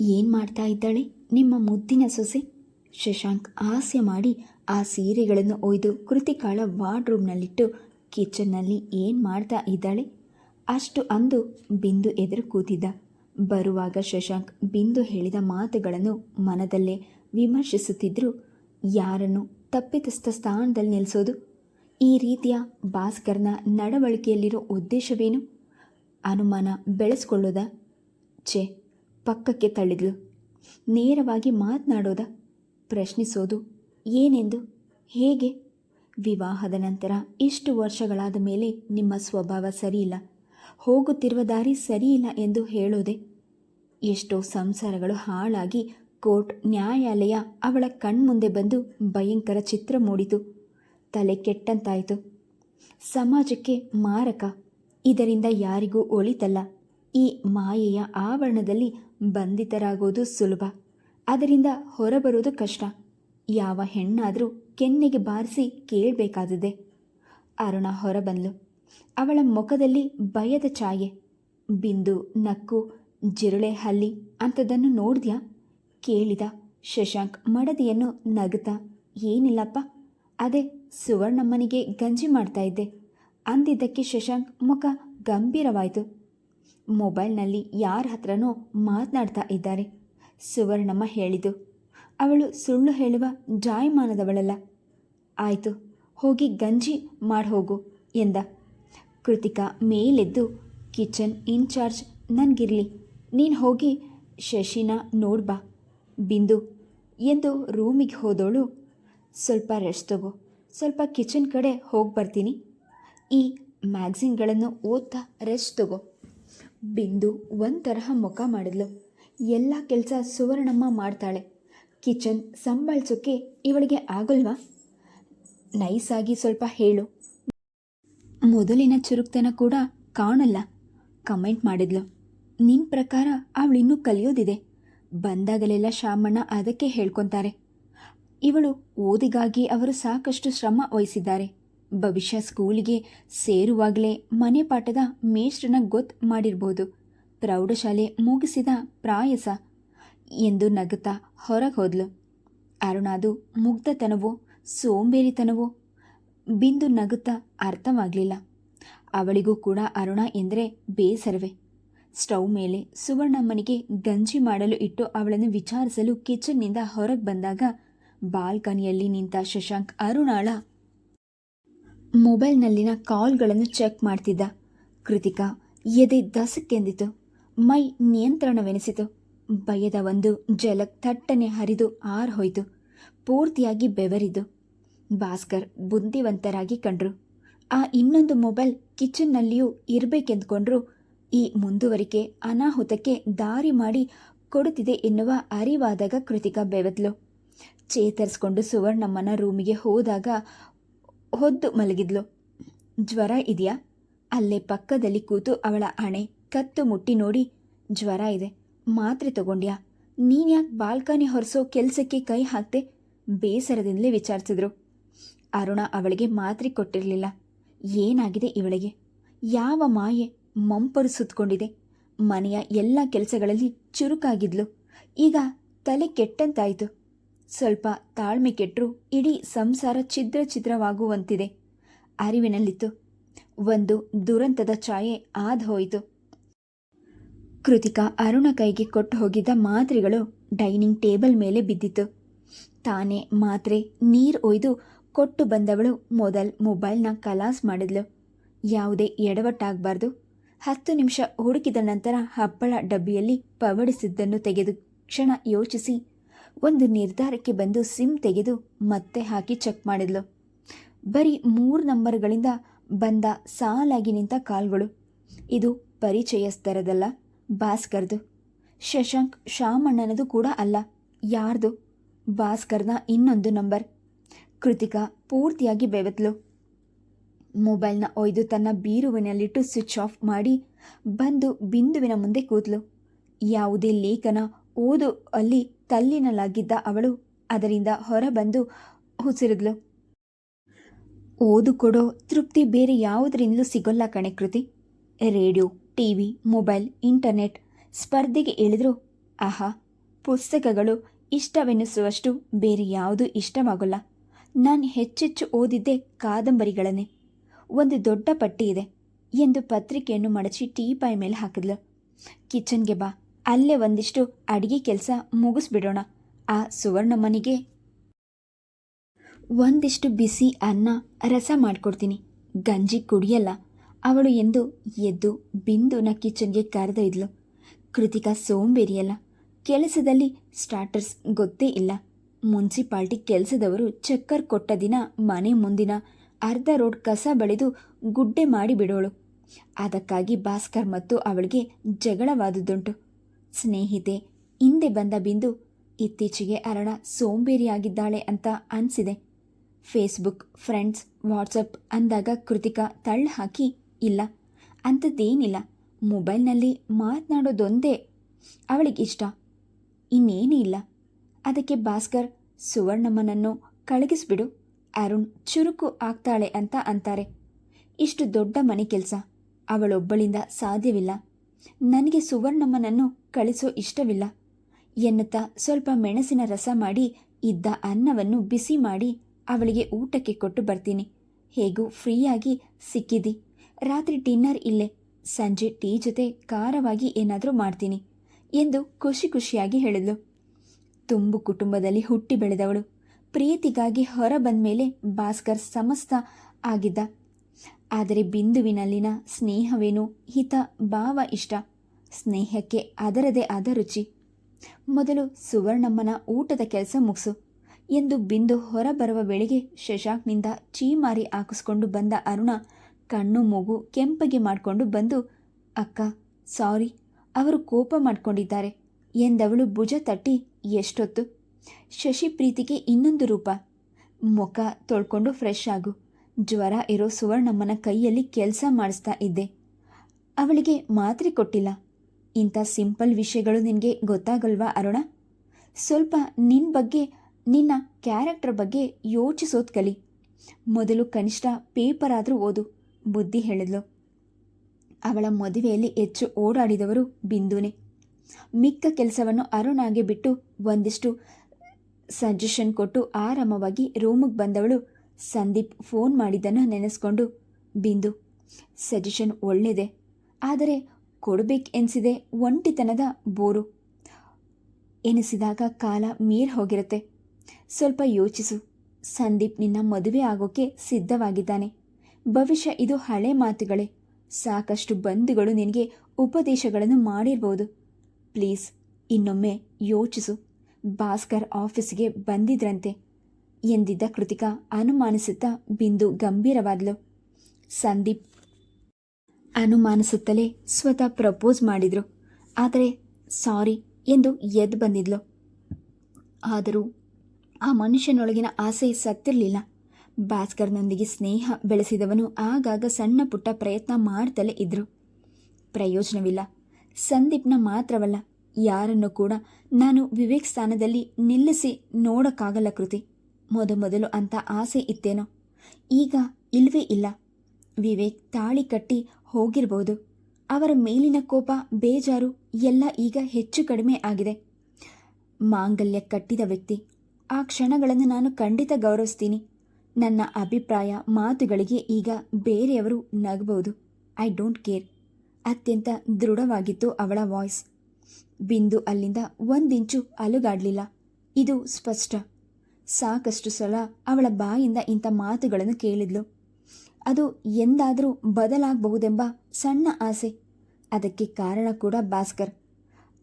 ಏನು ಮಾಡ್ತಾ ಇದ್ದಾಳೆ? ನಿಮ್ಮ ಮುದ್ದಿನ ಸೊಸೆ? ಶಶಾಂಕ್ ಹಾಸ್ಯ ಮಾಡಿ ಆ ಸೀರೆಗಳನ್ನು ಒಯ್ದು ಕೃತಿಕಾಳ ವಾರ್ಡ್ರೂಮ್ನಲ್ಲಿಟ್ಟು ಕಿಚನ್ನಲ್ಲಿ ಏನು ಮಾಡ್ತಾ ಇದ್ದಾಳೆ? ಅಷ್ಟು ಅಂದು ಬಿಂದು ಎದುರು ಕೂತಿದ್ದ. ಬರುವಾಗ ಶಶಾಂಕ್ ಬಿಂದು ಹೇಳಿದ ಮಾತುಗಳನ್ನು ಮನದಲ್ಲೇ ವಿಮರ್ಶಿಸುತ್ತಿದ್ದರು ಯಾರನ್ನು ತಪ್ಪಿತಸ್ಥ ಸ್ಥಾನದಲ್ಲಿ ನಿಲ್ಲಿಸೋದು ಈ ರೀತಿಯ ಭಾಸ್ಕರ್ನ ನಡವಳಿಕೆಯಲ್ಲಿರೋ ಉದ್ದೇಶವೇನು? ಅನುಮಾನ ಬೆಳೆಸ್ಕೊಳ್ಳೋದ? ಛೇ ಪಕ್ಕಕ್ಕೆ ತಳ್ಳಿದ್ಲು. ನೇರವಾಗಿ ಮಾತನಾಡೋದ? ಪ್ರಶ್ನಿಸೋದು. ಏನೆಂದು? ಹೇಗೆ? ವಿವಾಹದ ನಂತರ ಇಷ್ಟು ವರ್ಷಗಳಾದ ಮೇಲೆ ನಿಮ್ಮ ಸ್ವಭಾವ ಸರಿಯಿಲ್ಲ. ಹೋಗುತ್ತಿರುವ ದಾರಿ ಸರಿಯಿಲ್ಲ ಎಂದು ಹೇಳೋದೆ. ಎಷ್ಟೋ ಸಂಸಾರಗಳು ಹಾಳಾಗಿ ಕೋರ್ಟ್, ನ್ಯಾಯಾಲಯ ಅವಳ ಕಣ್ಮುಂದೆ ಬಂದು ಭಯಂಕರ ಚಿತ್ರ ಮೂಡಿತು. ತಲೆ ಕೆಟ್ಟಂತಾಯಿತು. ಸಮಾಜಕ್ಕೆ ಮಾರಕ. ಇದರಿಂದ ಯಾರಿಗೂ ಒಳಿತಲ್ಲ. ಈ ಮಾಯೆಯ ಆವರಣದಲ್ಲಿ ಬಂಧಿತರಾಗೋದು ಸುಲಭ. ಅದರಿಂದ ಹೊರಬರೋದು ಕಷ್ಟ. ಯಾವ ಹೆಣ್ಣಾದರೂ ಕೆನ್ನೆಗೆ ಬಾರಿಸಿ ಕೇಳಬೇಕಾದದೆ. ಅರುಣ ಹೊರಬಂದ್ಲು. ಅವಳ ಮುಖದಲ್ಲಿ ಭಯದ ಛಾಯೆ. ಬಿಂದು, ನಕ್ಕು, ಜಿರಳೆ ಹಲ್ಲಿ ಅಂಥದ್ದನ್ನು ನೋಡಿದ್ಯಾ? ಕೇಳಿದ. ಶಶಾಂಕ್ ಮಡದಿಯನ್ನು ನಗುತ್ತಾ, ಏನಿಲ್ಲಪ್ಪ. ಅದೇ ಸುವರ್ಣಮ್ಮನಿಗೆ ಗಂಜಿ ಮಾಡ್ತಾ ಇದ್ದೆ. ಅಂದಿದ್ದಕ್ಕೆ ಶಶಾಂಕ್ ಮುಖ ಗಂಭೀರವಾಯಿತು. ಮೊಬೈಲ್ನಲ್ಲಿ ಯಾರ ಹತ್ರನೋ ಮಾತನಾಡ್ತಾ ಇದ್ದಾರೆ. ಸುವರ್ಣಮ್ಮ ಹೇಳಿದು ಅವಳು ಸುಳ್ಳು ಹೇಳುವ ಜಾಯಮಾನದವಳಲ್ಲ. ಆಯಿತು, ಹೋಗಿ ಗಂಜಿ ಮಾಡಿ ಹೋಗು ಎಂದ. ಕೃತಿಕಾ ಮೇಲೆದ್ದು, ಕಿಚನ್ ಇನ್ಚಾರ್ಜ್ ನನಗಿರಲಿ, ನೀನು ಹೋಗಿ ಶಶಿನ ನೋಡ್ಬಾ ಬಿಂದು, ಎಂದು ರೂಮಿಗೆ ಹೋದವಳು ಸ್ವಲ್ಪ ರೆಸ್ಟ್ ತಗೋ, ಸ್ವಲ್ಪ ಕಿಚನ್ ಕಡೆ ಹೋಗಿ ಬರ್ತೀನಿ. ಈ ಮ್ಯಾಗ್ಝಿನ್ಗಳನ್ನು ಓದ್ತಾ ರೆಸ್ಟ್ ತಗೋ. ಬಿಂದು ಒಂದು ತರಹ ಮುಖ ಮಾಡಿದ್ಲು. ಎಲ್ಲ ಕೆಲಸ ಸುವರ್ಣಮ್ಮ ಮಾಡ್ತಾಳೆ. ಕಿಚನ್ ಸಂಬಳಿಸೋಕ್ಕೆ ಇವಳಿಗೆ ಆಗಲ್ವಾ? ನೈಸಾಗಿ ಸ್ವಲ್ಪ ಹೇಳು. ಮೊದಲಿನ ಚುರುಕ್ತನ ಕೂಡ ಕಾಣಲ್ಲ. ಕಮೆಂಟ್ ಮಾಡಿದ್ಲು. ನಿಮ್ಮ ಪ್ರಕಾರ ಅವಳಿನ್ನೂ ಕಲಿಯೋದಿದೆ? ಬಂದಾಗಲೆಲ್ಲ ಶಾಮಣ್ಣ ಅದಕ್ಕೆ ಹೇಳ್ಕೊತಾರೆ. ಇವಳು ಓದಿಗಾಗಿ ಅವರು ಸಾಕಷ್ಟು ಶ್ರಮ ವಹಿಸಿದ್ದಾರೆ. ಭವಿಷ್ಯ ಸ್ಕೂಲಿಗೆ ಸೇರುವಾಗಲೇ ಮನೆ ಪಾಠದ ಮೇಷ್ಟ್ರನ ಗೊತ್ತು ಮಾಡಿರ್ಬೋದು. ಪ್ರೌಢಶಾಲೆ ಮುಗಿಸಿದ ಪ್ರಾಯಸ ಎಂದು ನಗುತ್ತಾ ಹೊರಗೆ ಹೋದ್ಲು. ಅರುಣಾದು ಮುಗ್ಧತನವೋ, ಸೋಂಬೇರಿತನವೋ ಬಿಂದು ನಗುತ್ತಾ ಅರ್ಥವಾಗಲಿಲ್ಲ. ಅವಳಿಗೂ ಕೂಡ ಅರುಣ ಎಂದರೆ ಬೇಸರವೇ. ಸ್ಟವ್ ಮೇಲೆ ಸುವರ್ಣಮ್ಮನಿಗೆ ಗಂಜಿ ಮಾಡಲು ಇಟ್ಟು ಅವಳನ್ನು ವಿಚಾರಿಸಲು ಕಿಚನ್ನಿಂದ ಹೊರಗೆ ಬಂದಾಗ ಬಾಲ್ಕನಿಯಲ್ಲಿ ನಿಂತ ಶಶಾಂಕ್ ಅರುಣಾಳ ಮೊಬೈಲ್ನಲ್ಲಿನ ಕಾಲ್ಗಳನ್ನು ಚೆಕ್ ಮಾಡ್ತಿದ್ದ. ಕೃತಿಕಾ ಎದೆ ದಸಕ್ಕೆಂದಿತು. ಮೈ ನಿಯಂತ್ರಣವೆನಿಸಿತು. ಭಯದ ಒಂದು ಜಲಕ್ ಥಟ್ಟನೆ ಹರಿದು ಆರ್ಹೋಯ್ತು ಪೂರ್ತಿಯಾಗಿ ಬೆವರಿದು ಭಾಸ್ಕರ್ ಬುದ್ಧಿವಂತರಾಗಿ ಕಂಡ್ರು. ಆ ಇನ್ನೊಂದು ಮೊಬೈಲ್ ಕಿಚನ್ನಲ್ಲಿಯೂ ಇರಬೇಕೆಂದುಕೊಂಡ್ರು. ಈ ಮುಂದುವರಿಕೆ ಅನಾಹುತಕ್ಕೆ ದಾರಿ ಮಾಡಿ ಕೊಡುತ್ತಿದೆ ಎನ್ನುವ ಅರಿವಾದಾಗ ಕೃತಿಕಾ ಬೆವತ್ಲು. ಚೇತರಿಸ್ಕೊಂಡು ಸುವರ್ಣಮ್ಮನ ರೂಮಿಗೆ ಹೋದಾಗ ಹೊದ್ದು ಮಲಗಿದ್ಲು. ಜ್ವರ ಇದೆಯಾ? ಅಲ್ಲೇ ಪಕ್ಕದಲ್ಲಿ ಕೂತು ಅವಳ ಹಣೆ ಕತ್ತು ಮುಟ್ಟಿ ನೋಡಿ ಜ್ವರ ಇದೆ. ಮಾತ್ರೆ ತಗೊಂಡ್ಯಾ? ನೀನ್ಯಾಕೆ ಬಾಲ್ಕನಿ ಹೊರಸೋ ಕೆಲಸಕ್ಕೆ ಕೈ ಹಾಕ್ತೆ ಬೇಸರದಿಂದಲೇ ವಿಚಾರಿಸಿದ್ರು. ಅರುಣ ಅವಳಿಗೆ ಮಾತ್ರೆ ಕೊಟ್ಟಿರಲಿಲ್ಲ. ಏನಾಗಿದೆ ಇವಳಿಗೆ? ಯಾವ ಮಾಯೆ ಮಂಪರು ಸುತ್ತಕೊಂಡಿದೆ ಮನೆಯ ಎಲ್ಲ ಕೆಲಸಗಳಲ್ಲಿ ಚುರುಕಾಗಿದ್ಲು. ಈಗ ತಲೆ ಕೆಟ್ಟಂತಾಯಿತು. ಸ್ವಲ್ಪ ತಾಳ್ಮೆ ಕೆಟ್ಟರೂ ಇಡೀ ಸಂಸಾರ ಛಿದ್ರ ಛಿದ್ರವಾಗುವಂತಿದೆ. ಅರಿವಿನಲ್ಲಿತ್ತು. ಒಂದು ದುರಂತದ ಛಾಯೆ ಆದ ಹೋಯಿತು. ಕೃತಿಕಾ ಅರುಣ ಕೈಗೆ ಕೊಟ್ಟು ಹೋಗಿದ್ದ ಮಾತ್ರೆಗಳು ಡೈನಿಂಗ್ ಟೇಬಲ್ ಮೇಲೆ ಬಿದ್ದಿತ್ತು. ತಾನೇ ಮಾತ್ರೆ, ನೀರು ಒಯ್ದು ಕೊಟ್ಟು ಬಂದವಳು ಮೊದಲ್ ಮೊಬೈಲ್ನ ಕಲಾಸ್ ಮಾಡಿದ್ಲು. ಯಾವುದೇ ಎಡವಟ್ಟಾಗಬಾರ್ದು. ಹತ್ತು ನಿಮಿಷ ಹುಡುಕಿದ ನಂತರ ಹಪ್ಪಳ ಡಬ್ಬಿಯಲ್ಲಿ ಪವಡಿಸಿದ್ದನ್ನು ತೆಗೆದು ಕ್ಷಣ ಯೋಚಿಸಿ ಒಂದು ನಿರ್ಧಾರಕ್ಕೆ ಬಂದು ಸಿಮ್ ತೆಗೆದು ಮತ್ತೆ ಹಾಕಿ ಚೆಕ್ ಮಾಡಿದ್ಲು. ಬರೀ ಮೂರು ನಂಬರ್ಗಳಿಂದ ಬಂದ ಸಾಲಾಗಿ ನಿಂತ ಕಾಲ್ಗಳು. ಇದು ಪರಿಚಯಸ್ಥರದಲ್ಲ, ಭಾಸ್ಕರ್ದು. ಶಶಾಂಕ್ ಶಾಮಣ್ಣನದು ಕೂಡ ಅಲ್ಲ, ಯಾರ್ದು? ಭಾಸ್ಕರ್ನ ಇನ್ನೊಂದು ನಂಬರ್. ಕೃತಿಕಾ ಪೂರ್ತಿಯಾಗಿ ಬೆವತ್ಲು. ಮೊಬೈಲ್ನ ಒಯ್ದು ತನ್ನ ಬೀರುವಿನಲ್ಲಿಟ್ಟು ಸ್ವಿಚ್ ಆಫ್ ಮಾಡಿ ಬಂದು ಬಿಂದುವಿನ ಮುಂದೆ ಕೂತ್ಲು. ಯಾವುದೇ ಲೇಖನ ಓದು ಅಲ್ಲಿ ತಲ್ಲಿನಲಾಗಿದ್ದ ಅವಳು ಅದರಿಂದ ಹೊರಬಂದು ಉಸಿರಿದ್ಲು ಓದು ಕೊಡೋ ತೃಪ್ತಿ ಬೇರೆ ಯಾವುದರಿಂದಲೂ ಸಿಗೋಲ್ಲ ಕಣೆ Kriti. Radio T V mobile, internet ಸ್ಪರ್ಧೆಗೆ ಇಳಿದ್ರು. ಆಹಾ, ಪುಸ್ತಕಗಳು ಇಷ್ಟವೆನಿಸುವಷ್ಟು ಬೇರೆ ಯಾವುದೂ ಇಷ್ಟವಾಗಲ್ಲ. ನಾನು ಹೆಚ್ಚೆಚ್ಚು ಓದಿದ್ದೆ ಕಾದಂಬರಿಗಳನ್ನೇ. ಒಂದು ದೊಡ್ಡ ಪಟ್ಟಿ ಇದೆ ಎಂದು ಪತ್ರಿಕೆಯನ್ನು ಮಡಚಿ ಟೀಪಾಯ್ ಮೇಲೆ ಹಾಕಿದ್ಲು. ಕಿಚನ್ಗೆ ಬಾ. ಅಲ್ಲೇ ಒಂದಿಷ್ಟು ಅಡಿಗೆ ಕೆಲಸ ಮುಗಿಸ್ಬಿಡೋಣ, ಆ ಸುವರ್ಣಮ್ಮನಿಗೆ ಒಂದಿಷ್ಟು ಬಿಸಿ ಅನ್ನ ರಸ ಮಾಡಿಕೊಡ್ತೀನಿ. ಗಂಜಿ ಕುಡಿಯಲ್ಲ. ಅವಳು ಎಂದು ಎದ್ದು ಬಿಂದುನ ಕಿಚನ್ಗೆ ಕರೆದೊಯ್ದ್ಲು ಕೃತಿಕಾ ಸೋಂಬೇರಿಯಲ್ಲ. ಕೆಲಸದಲ್ಲಿ ಸ್ಟಾರ್ಟರ್ಸ್ ಗೊತ್ತೇ ಇಲ್ಲ. ಮುನ್ಸಿಪಾಲ್ಟಿ ಕೆಲಸದವರು ಚಕ್ಕರ್ ಕೊಟ್ಟ ದಿನ ಮನೆ ಮುಂದಿನ ಅರ್ಧ ರೋಡ್ ಕಸ ಬಳಿದು ಗುಡ್ಡೆ ಮಾಡಿ ಬಿಡೋಳು ಅದಕ್ಕಾಗಿ ಭಾಸ್ಕರ್ ಮತ್ತು ಅವಳಿಗೆ ಜಗಳವಾದುದುಂಟು ಸ್ನೇಹಿತೆ, ಹಿಂದೆ ಬಂದ ಬಿಂದು ಇತ್ತೀಚೆಗೆ ಅರಳ ಸೋಂಬೇರಿಯಾಗಿದ್ದಾಳೆ ಅಂತ ಅನಿಸಿದೆ. ಫೇಸ್ಬುಕ್, ಫ್ರೆಂಡ್ಸ್, ವಾಟ್ಸಪ್ ಅಂದಾಗ ಕೃತಿಕಾ ತಳ್ಳು ಹಾಕಿ, ಇಲ್ಲ, ಅಂಥದ್ದೇನಿಲ್ಲ, ಮೊಬೈಲ್ನಲ್ಲಿ ಮಾತನಾಡೋದೊಂದೇ ಅವಳಿಗಿಷ್ಟ, ಇನ್ನೇನೂ ಇಲ್ಲ. ಅದಕ್ಕೆ ಭಾಸ್ಕರ್, ಸುವರ್ಣಮ್ಮನನ್ನು ಕಳಗಿಸ್ಬಿಡು, ಅರುಣ್ ಚುರುಕು ಆಗ್ತಾಳೆ ಅಂತ ಅಂತಾರೆ. ಇಷ್ಟು ದೊಡ್ಡ ಮನೆ ಕೆಲಸ, ಅವಳೊಬ್ಬಳಿಂದ ಸಾಧ್ಯವಿಲ್ಲ. ನನಗೆ ಸುವರ್ಣಮ್ಮನನ್ನು ಕಳಿಸೋ ಇಷ್ಟವಿಲ್ಲ. ಎನ್ನುತ್ತಾ ಸ್ವಲ್ಪ ಮೆಣಸಿನ ರಸ ಮಾಡಿ ಇದ್ದ ಅನ್ನವನ್ನು ಬಿಸಿ ಮಾಡಿ ಅವಳಿಗೆ ಊಟಕ್ಕೆ ಕೊಟ್ಟು ಬರ್ತೀನಿ. ಹೇಗೂ ಫ್ರೀಯಾಗಿ ಸಿಕ್ಕಿದಿ. ರಾತ್ರಿ ಡಿನ್ನರ್ ಇಲ್ಲೇ. ಸಂಜೆ ಟೀ ಜೊತೆ ಖಾರವಾಗಿ ಏನಾದರೂ ಮಾಡ್ತೀನಿ ಎಂದು ಖುಷಿ ಖುಷಿಯಾಗಿ ಹೇಳಿದ್ಲು. ತುಂಬು ಕುಟುಂಬದಲ್ಲಿ ಹುಟ್ಟಿ ಬೆಳೆದವಳು. ಪ್ರೀತಿಗಾಗಿ ಹೊರ ಬಂದ್ಮೇಲೆ ಭಾಸ್ಕರ್ ಸಮಸ್ತ ಆಗಿದ್ದ ಆದರೆ ಬಿಂದುವಿನಲ್ಲಿನ ಸ್ನೇಹವೇನು? ಹಿತ, ಭಾವ, ಇಷ್ಟ. ಸ್ನೇಹಕ್ಕೆ ಅದರದೇ ಆದ ರುಚಿ. ಮೊದಲು ಸುವರ್ಣಮ್ಮನ ಊಟದ ಕೆಲಸ ಮುಗಿಸು ಎಂದು ಬಿಂದು ಹೊರಬರುವ ವೇಳೆಗೆ ಶಶಾಂಕ್ನಿಂದ ಚೀಮಾರಿ ಹಾಕಿಸ್ಕೊಂಡು ಬಂದ ಅರುಣ ಕಣ್ಣು ಮೂಗು ಕೆಂಪಗೆ ಮಾಡಿಕೊಂಡು ಬಂದು, ಅಕ್ಕ, ಸಾರಿ, ಅವರು ಕೋಪ ಮಾಡಿಕೊಂಡಿದ್ದಾರೆ ಎಂದವಳು ಭುಜ ತಟ್ಟಿ, ಎಷ್ಟೊತ್ತು? ಶಶಿ ಪ್ರೀತಿಗೆ ಇನ್ನೊಂದು ರೂಪ. ಮುಖ ತೊಳ್ಕೊಂಡು ಫ್ರೆಶ್ ಆಗು. ಜ್ವರ ಇರೋ ಸುವರ್ಣಮ್ಮನ ಕೈಯಲ್ಲಿ ಕೆಲಸ ಮಾಡಿಸ್ತಾ ಇದ್ದೆ. ಅವಳಿಗೆ ಮಾತ್ರೆ ಕೊಟ್ಟಿಲ್ಲ. ಇಂಥ ಸಿಂಪಲ್ ವಿಷಯಗಳು ನಿನಗೆ ಗೊತ್ತಾಗಲ್ವಾ ಅರುಣ? ಸ್ವಲ್ಪ ನಿನ್ನ ಬಗ್ಗೆ, ನಿನ್ನ ಕ್ಯಾರೆಕ್ಟರ್ ಬಗ್ಗೆ ಯೋಚಿಸೋದು ಕಲಿ. ಮೊದಲು ಕನಿಷ್ಠ ಪೇಪರ್ ಆದರೂ ಓದು, ಬುದ್ಧಿ ಹೇಳಿದ್ಲು. ಅವಳ ಮದುವೆಯಲ್ಲಿ ಹೆಚ್ಚು ಓಡಾಡಿದವರು ಬಿಂದುನೇ. ಮಿಕ್ಕ ಕೆಲಸವನ್ನು ಅರುಣಾಗೆ ಬಿಟ್ಟು ಒಂದಿಷ್ಟು ಸಜೆಷನ್ ಕೊಟ್ಟು ಆರಾಮವಾಗಿ ರೂಮಿಗೆ ಬಂದವಳು ಸಂದೀಪ್ ಫೋನ್ ಮಾಡಿದ್ದನ್ನು ನೆನೆಸ್ಕೊಂಡು, ಬಿಂದು, ಸಜೆಷನ್ ಒಳ್ಳೆಯದೆ, ಆದರೆ ಕೊಡಬೇಕು ಎನಿಸಿದೆ ಒಂಟಿತನದ ಬೋರು. ಎನಿಸಿದಾಗ ಕಾಲ ಮೀರ್ ಹೋಗಿರುತ್ತೆ. ಸ್ವಲ್ಪ ಯೋಚಿಸು. ಸಂದೀಪ್ ನಿನ್ನ ಮದುವೆ ಆಗೋಕೆ ಸಿದ್ಧವಾಗಿದ್ದಾನೆ. ಭವಿಷ್ಯ ಇದು ಹಳೆ ಮಾತುಗಳೇ. ಸಾಕಷ್ಟು ಬಂಧುಗಳು ನಿನಗೆ ಉಪದೇಶಗಳನ್ನು ಮಾಡಿರ್ಬೋದು. ಪ್ಲೀಸ್, ಇನ್ನೊಮ್ಮೆ ಯೋಚಿಸು. ಭಾಸ್ಕರ್ ಆಫೀಸ್ಗೆ ಬಂದಿದ್ರಂತೆ. ಎಂದಿದ್ದ ಕೃತಿಕಾ ಅನುಮಾನಿಸುತ್ತಾ ಬಿಂದು ಗಂಭೀರವಾದ್ಲು. ಸಂದೀಪ್ ಅನುಮಾನಿಸುತ್ತಲೇ ಸ್ವತಃ ಪ್ರಪೋಸ್ ಮಾಡಿದ್ರು. ಆದರೆ ಸಾರಿ ಎಂದು ಎದ್ದು ಬಂದಿದ್ಲು. ಆದರೂ ಆ ಮನುಷ್ಯನೊಳಗಿನ ಆಸೆ ಸತ್ತಿರಲಿಲ್ಲ. ಭಾಸ್ಕರ್ನೊಂದಿಗೆ ಸ್ನೇಹ ಬೆಳೆಸಿದವನು ಆಗಾಗ ಸಣ್ಣ ಪುಟ್ಟ ಪ್ರಯತ್ನ ಮಾಡ್ತಲೇ ಇದ್ರು. ಪ್ರಯೋಜನವಿಲ್ಲ. ಸಂದೀಪ್ನ ಮಾತ್ರವಲ್ಲ, ಯಾರನ್ನು ಕೂಡ ನಾನು ವಿವೇಕ್ ಸ್ಥಾನದಲ್ಲಿ ನಿಲ್ಲಿಸಿ ನೋಡೋಕ್ಕಾಗಲ್ಲ ಕೃತಿ. ಮೊದಮೊದಲು ಅಂತ ಆಸೆ ಇತ್ತೇನೋ? ಈಗ ಇಲ್ವೇ ಇಲ್ಲ. ವಿವೇಕ್ ತಾಳಿ ಕಟ್ಟಿ ಹೋಗಿರ್ಬೋದು. ಅವರ ಮೇಲಿನ ಕೋಪ, ಬೇಜಾರು ಎಲ್ಲ ಈಗ ಹೆಚ್ಚು ಕಡಿಮೆ ಆಗಿದೆ. ಮಾಂಗಲ್ಯ ಕಟ್ಟಿದ ವ್ಯಕ್ತಿ. ಆ ಕ್ಷಣಗಳನ್ನು ನಾನು ಖಂಡಿತ ಗೌರವಿಸ್ತೀನಿ. ನನ್ನ ಅಭಿಪ್ರಾಯ ಮಾತುಗಳಿಗೆ ಈಗ ಬೇರೆಯವರು ನಗಬಹುದು ಐ ಡೋಂಟ್ ಕೇರ್. ಅತ್ಯಂತ ದೃಢವಾಗಿತ್ತು ಅವಳ ವಾಯ್ಸ್. ಬಿಂದು ಅಲ್ಲಿಂದ ಒಂದಿಂಚು ಅಲುಗಾಡಲಿಲ್ಲ. ಇದು ಸ್ಪಷ್ಟ. ಸಾಕಷ್ಟು ಸಲ ಅವಳ ಬಾಯಿಂದ ಇಂಥ ಮಾತುಗಳನ್ನು ಕೇಳಿದ್ಲು. ಅದು ಎಂದಾದರೂ ಬದಲಾಗಬಹುದೆಂಬ ಸಣ್ಣ ಆಸೆ. ಅದಕ್ಕೆ ಕಾರಣ ಕೂಡ ಭಾಸ್ಕರ್.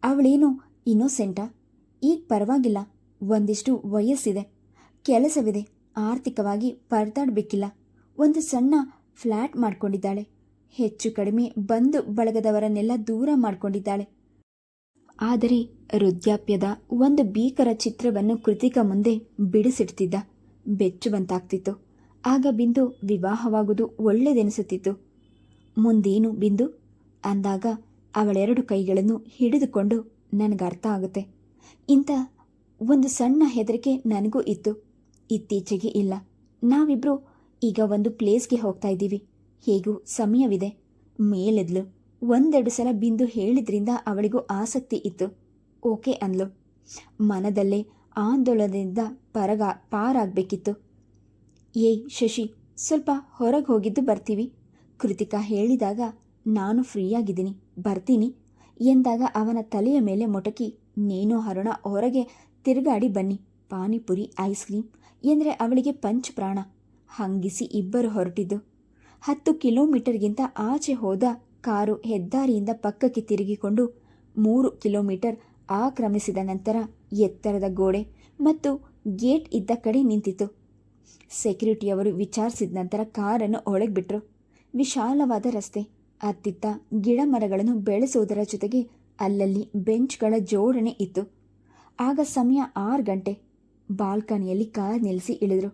ಅವಳೇನು ಇನ್ನೋಸೆಂಟಾ? ಈಗ ಪರವಾಗಿಲ್ಲ, ಒಂದಿಷ್ಟು ವಯಸ್ಸಿದೆ. ಕೆಲಸವಿದೆ, ಆರ್ಥಿಕವಾಗಿ ಪರದಾಡಬೇಕಿಲ್ಲ. ಒಂದು ಸಣ್ಣ ಫ್ಲ್ಯಾಟ್ ಮಾಡ್ಕೊಂಡಿದ್ದಾಳೆ. ಹೆಚ್ಚು ಕಡಿಮೆ ಬಂಧು ಬಳಗದವರನ್ನೆಲ್ಲ ದೂರ ಮಾಡ್ಕೊಂಡಿದ್ದಾಳೆ. ಆದರೆ ವೃದ್ಧಾಪ್ಯದ ಒಂದು ಭೀಕರ ಚಿತ್ರವನ್ನು ಕೃತಿಕ ಮುಂದೆ ಬಿಡಿಸಿಡ್ತಿದ್ದ. ಬೆಚ್ಚುವಂತಾಗ್ತಿತ್ತು. ಆಗ ಬಿಂದು ವಿವಾಹವಾಗುವುದು ಒಳ್ಳೆಯದೆನಿಸುತ್ತಿತ್ತು ಮುಂದೇನು ಬಿಂದು? ಅಂದಾಗ ಅವಳೆರಡು ಕೈಗಳನ್ನು ಹಿಡಿದುಕೊಂಡು ನನಗರ್ಥ ಆಗುತ್ತೆ. ಇಂಥ ಒಂದು ಸಣ್ಣ ಹೆದರಿಕೆ ನನಗೂ ಇತ್ತು. ಇತ್ತೀಚೆಗೆ ಇಲ್ಲ. ನಾವಿಬ್ಬರು ಈಗ ಒಂದು ಪ್ಲೇಸ್ಗೆ ಹೋಗ್ತಾ ಇದ್ದೀವಿ. ಹೇಗೂ ಸಮಯವಿದೆ. ಮೇಲೆದ್ಲು. ಒಂದೆರಡು ಸಲ ಬಿಂದು ಹೇಳಿದ್ರಿಂದ ಅವಳಿಗೂ ಆಸಕ್ತಿ ಇತ್ತು. ಓಕೆ ಅಂದ್ಲು. ಮನದಲ್ಲೇ ಆಂದೋಲನದಿಂದ ಪರಗ ಪಾರಾಗಬೇಕಿತ್ತು. ಏಯ್ ಶಶಿ, ಸ್ವಲ್ಪ ಹೊರಗೆ ಹೋಗಿದ್ದು ಬರ್ತೀವಿ. ಕೃತಿಕಾ ಹೇಳಿದಾಗ, ನಾನು ಫ್ರೀಯಾಗಿದ್ದೀನಿ, ಬರ್ತೀನಿ ಎಂದಾಗ ಅವನ ತಲೆಯ ಮೇಲೆ ಮೊಟಕಿ, ನೀನು ಅರುಣ ಹೊರಗೆ ತಿರುಗಾಡಿ ಬನ್ನಿ, ಪಾನಿಪುರಿ, ಐಸ್ ಕ್ರೀಮ್ ಎಂದರೆ ಅವಳಿಗೆ ಪಂಚ್ ಪ್ರಾಣ. ಹಂಗಿಸಿ ಇಬ್ಬರು ಹೊರಟಿದ್ದು. ಹತ್ತು ಕಿಲೋಮೀಟರ್ಗಿಂತ ಆಚೆ ಹೋದ ಕಾರು ಹೆದ್ದಾರಿಯಿಂದ ಪಕ್ಕಕ್ಕೆ ತಿರುಗಿಕೊಂಡು ಮೂರು ಕಿಲೋಮೀಟರ್ ಆಕ್ರಮಿಸಿದ ನಂತರ ಎತ್ತರದ ಗೋಡೆ ಮತ್ತು ಗೇಟ್ ಇದ್ದ ಕಡೆ ನಿಂತಿತು ಸೆಕ್ಯೂರಿಟಿಯವರು ವಿಚಾರಿಸಿದ ನಂತರ ಕಾರನ್ನು ಒಳಗೆ ಬಿಟ್ಟರು ವಿಶಾಲವಾದ ರಸ್ತೆ, ಅತ್ತಿತ್ತ ಗಿಡ ಮರಗಳನ್ನು ಬೆಳೆಸುವುದರ ಜೊತೆಗೆ ಅಲ್ಲಲ್ಲಿ ಬೆಂಚ್ಗಳ ಜೋಡಣೆ ಇತ್ತು. ಆಗ ಸಮಯ ಆರು ಗಂಟೆ. ಬಾಲ್ಕನಿಯಲ್ಲಿ ಕಾರ್ ನಿಲ್ಲಿಸಿ ಇಳಿದ್ರು.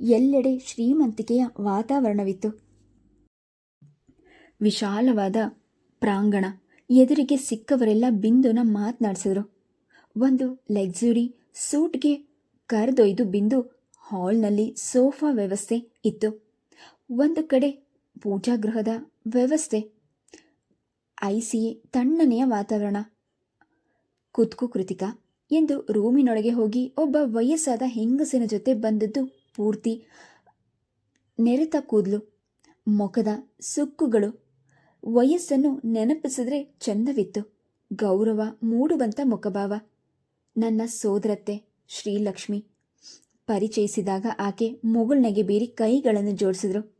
ಎಲ್ಲೆಡೆ ಶ್ರೀಮಂತಿಕೆಯ ವಾತಾವರಣವಿತ್ತು. ವಿಶಾಲವಾದ ಪ್ರಾಂಗಣ. ಎದುರಿಗೆ ಸಿಕ್ಕವರೆಲ್ಲ ಬಿಂದುನ ಮಾತನಾಡಿಸಿದ್ರು ಒಂದು ಲಕ್ಸುರಿ ಸೂಟ್ಗೆ ಕರೆದೊಯ್ದು ಬಿಂದು ಹಾಲ್ನಲ್ಲಿ ಸೋಫಾ ವ್ಯವಸ್ಥೆ ಇತ್ತು. ಒಂದು ಕಡೆ ಪೂಜಾಗೃಹದ ವ್ಯವಸ್ಥೆ. ಐಸಿ ತಣ್ಣನೆಯ ವಾತಾವರಣ. ಕುತ್ಕು ಕೃತಿಕ ಎಂದು ರೂಮಿನೊಳಗೆ ಹೋಗಿ ಒಬ್ಬ ವಯಸ್ಸಾದ ಹೆಂಗಸಿನ ಜೊತೆ ಬಂದದ್ದು ಪೂರ್ತಿ ನೆರೆತ ಕೂದಲು. ಮೊಖದ ಸುಕ್ಕುಗಳು. ವಯಸ್ಸನ್ನು ನೆನಪಿಸಿದ್ರೆ ಚಂದವಿತ್ತು. ಗೌರವ ಮೂಡುವಂಥ ಮುಖಭಾವ. ನನ್ನ ಸೋದರತ್ತೆ ಶ್ರೀಲಕ್ಷ್ಮಿ. ಪರಿಚಯಿಸಿದಾಗ ಆಕೆ ಮುಗುಳ್ನೆಗೆ ಬೀರಿ ಕೈಗಳನ್ನು ಜೋಡಿಸಿದ್ರು.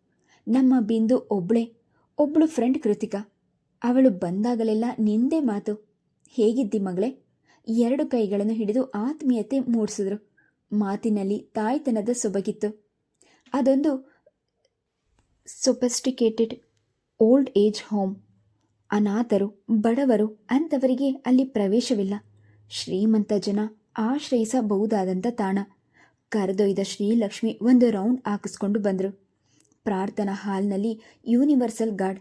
ನಮ್ಮ ಬಿಂದು ಒಬ್ಳೆ, ಒಬ್ಳು ಫ್ರೆಂಡ್ ಕೃತಿಕ. ಅವಳು ಬಂದಾಗಲೆಲ್ಲ ನಿಂದೆ ಮಾತು. ಹೇಗಿದ್ದಿ ಮಗಳೇ? ಎರಡು ಕೈಗಳನ್ನು ಹಿಡಿದು ಆತ್ಮೀಯತೆ ಮೂಡಿಸಿದ್ರು. ಮಾತಿನಲ್ಲಿ ತಾಯ್ತನದ ಸೊಬಗಿತ್ತು. ಅದೊಂದು ಸೊಫೆಸ್ಟಿಕೇಟೆಡ್ ಓಲ್ಡ್ ಏಜ್ ಹೋಮ್. ಅನಾಥರು, ಬಡವರು ಅಂಥವರಿಗೆ ಅಲ್ಲಿ ಪ್ರವೇಶವಿಲ್ಲ. ಶ್ರೀಮಂತ ಜನ ಆಶ್ರಯಿಸಬಹುದಾದಂಥ ತಾಣ. ಕರೆದೊಯ್ದ ಶ್ರೀಲಕ್ಷ್ಮಿ ಒಂದು ರೌಂಡ್ ಹಾಕಿಸ್ಕೊಂಡು ಬಂದರು. ಪ್ರಾರ್ಥನಾ ಹಾಲ್ನಲ್ಲಿ ಯೂನಿವರ್ಸಲ್ ಗಾರ್ಡ್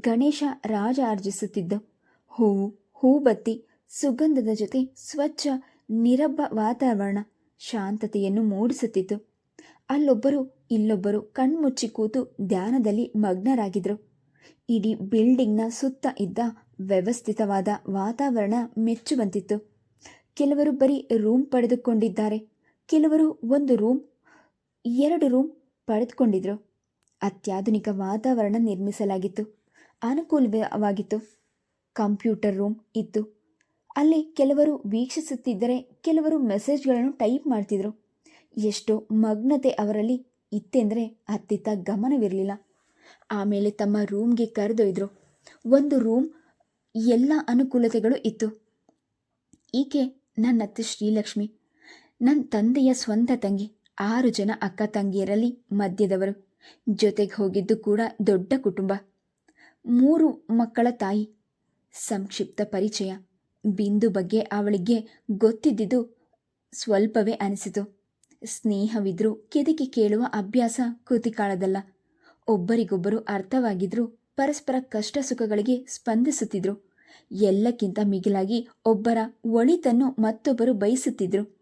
ಗಣೇಶ ರಾಜ ಆರ್ಜಿಸುತ್ತಿದ್ದ. ಹೂವು ಹೂಬತ್ತಿ, ಸುಗಂಧದ ಜೊತೆ ಸ್ವಚ್ಛ, ನಿರಬ್ಬ ವಾತಾವರಣ, ಶಾಂತತೆಯನ್ನು ಮೂಡಿಸುತ್ತಿತ್ತು. ಅಲ್ಲೊಬ್ಬರು, ಇಲ್ಲೊಬ್ಬರು ಕಣ್ಮುಚ್ಚಿ ಕೂತು ಧ್ಯಾನದಲ್ಲಿ ಮಗ್ನರಾಗಿದ್ದರು ಇಡೀ ಬಿಲ್ಡಿಂಗ್ನ ಸುತ್ತ ಇದ್ದ ವ್ಯವಸ್ಥಿತವಾದ ವಾತಾವರಣ ಮೆಚ್ಚುವಂತಿತ್ತು. ಕೆಲವರು ಬರೀ ರೂಮ್ ಪಡೆದುಕೊಂಡಿದ್ದಾರೆ. ಕೆಲವರು ಒಂದು ರೂಮ್ ಎರಡು ರೂಮ್ ಪಡೆದುಕೊಂಡಿದ್ರು. ಅತ್ಯಾಧುನಿಕ ವಾತಾವರಣ ನಿರ್ಮಿಸಲಾಗಿತ್ತು. ಅನುಕೂಲವಾಗಿತ್ತು. ಕಂಪ್ಯೂಟರ್ ರೂಮ್ ಇತ್ತು. ಅಲ್ಲಿ ಕೆಲವರು ವೀಕ್ಷಿಸುತ್ತಿದ್ದರೆ ಕೆಲವರು ಮೆಸೇಜ್ಗಳನ್ನು ಟೈಪ್ ಮಾಡ್ತಿದ್ರು. ಎಷ್ಟೋ ಮಗ್ನತೆ ಅವರಲ್ಲಿ ಇತ್ತೆಂದರೆ ಅತ್ತಿತ್ತ ಗಮನವಿರಲಿಲ್ಲ. ಆಮೇಲೆ ತಮ್ಮ ರೂಮ್ಗೆ ಕರೆದೊಯ್ದರು. ಒಂದು ರೂಮ್ ಎಲ್ಲ ಅನುಕೂಲತೆಗಳು ಇತ್ತು. ಈಕೆ ನನ್ನ ಅತ್ತೆ ಶ್ರೀಲಕ್ಷ್ಮಿ ನನ್ನ ತಂದೆಯ ಸ್ವಂತ ತಂಗಿ, ಆರು ಜನ ಅಕ್ಕ ತಂಗಿಯರಲ್ಲಿ ಮಧ್ಯದವರು, ಜೊತೆಗೆ ಹೋಗಿದ್ದು ಕೂಡ ದೊಡ್ಡ ಕುಟುಂಬ. ಮೂರು ಮಕ್ಕಳ ತಾಯಿ, ಸಂಕ್ಷಿಪ್ತ ಪರಿಚಯ, ಬಿಂದು ಬಗ್ಗೆ ಅವಳಿಗೆ ಗೊತ್ತಿದ್ದಿದ್ದು ಸ್ವಲ್ಪವೇ ಅನಿಸಿತು. ಸ್ನೇಹವಿದ್ರೂ ಕೆದಕಿ ಕೇಳುವ ಅಭ್ಯಾಸ ಕೃತಿಕಾಳದಲ್ಲ. ಒಬ್ಬರಿಗೊಬ್ಬರು ಅರ್ಥವಾಗಿದ್ರು ಪರಸ್ಪರ ಕಷ್ಟ ಸುಖಗಳಿಗೆ ಸ್ಪಂದಿಸುತ್ತಿದ್ರು. ಎಲ್ಲಕ್ಕಿಂತ ಮಿಗಿಲಾಗಿ ಒಬ್ಬರ ಒಳಿತನ್ನು ಮತ್ತೊಬ್ಬರು ಬಯಸುತ್ತಿದ್ರು.